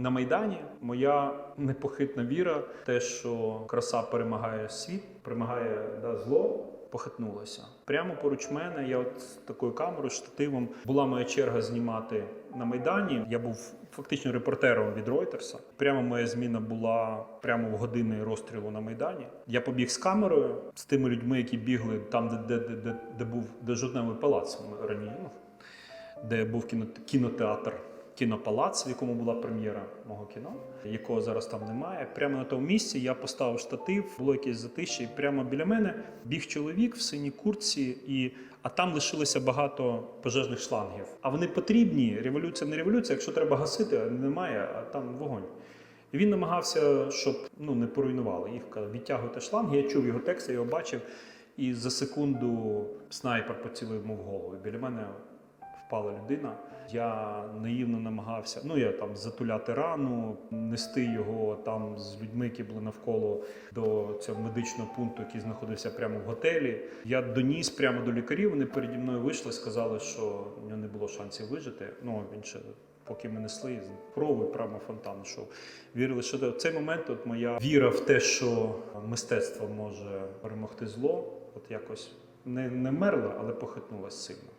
На Майдані моя непохитна віра, те, що краса перемагає світ, перемагає да, зло. Похитнулася прямо поруч мене. Я от такою камерою, штативом була моя черга знімати на майдані. Я був фактично репортером від Ройтерса. Прямо моя зміна була прямо в години розстрілу на майдані. Я побіг з камерою з тими людьми, які бігли там, де, де, де, де, де був де жовтневий палац раніше, ну, де був кіно, кінотеатр. Кінопалац, в якому була прем'єра мого кіно, якого зараз там немає. Прямо на тому місці я поставив штатив, було якесь затище, і прямо біля мене біг чоловік в синій куртці, і а там лишилося багато пожежних шлангів. А вони потрібні. Революція не революція. Якщо треба гасити, а немає, а там вогонь. І він намагався, щоб ну не поруйнували їх. Відтягуйте шланги. Я чув його текст, я його бачив. І за секунду снайпер поцілив йому голову. Біля мене впала людина. Я наївно намагався, ну я там затуляти рану, нести його там з людьми, які були навколо до цього медичного пункту, який знаходився прямо в готелі. Я доніс прямо до лікарів. Вони переді мною вийшли, сказали, що в нього не було шансів вижити. Ну він ще. Поки ми несли з крові прямо фонтан йшов. Вірили, що в цей момент от моя віра в те, що мистецтво може перемогти зло, от якось не, не мерла, але похитнулася сильно.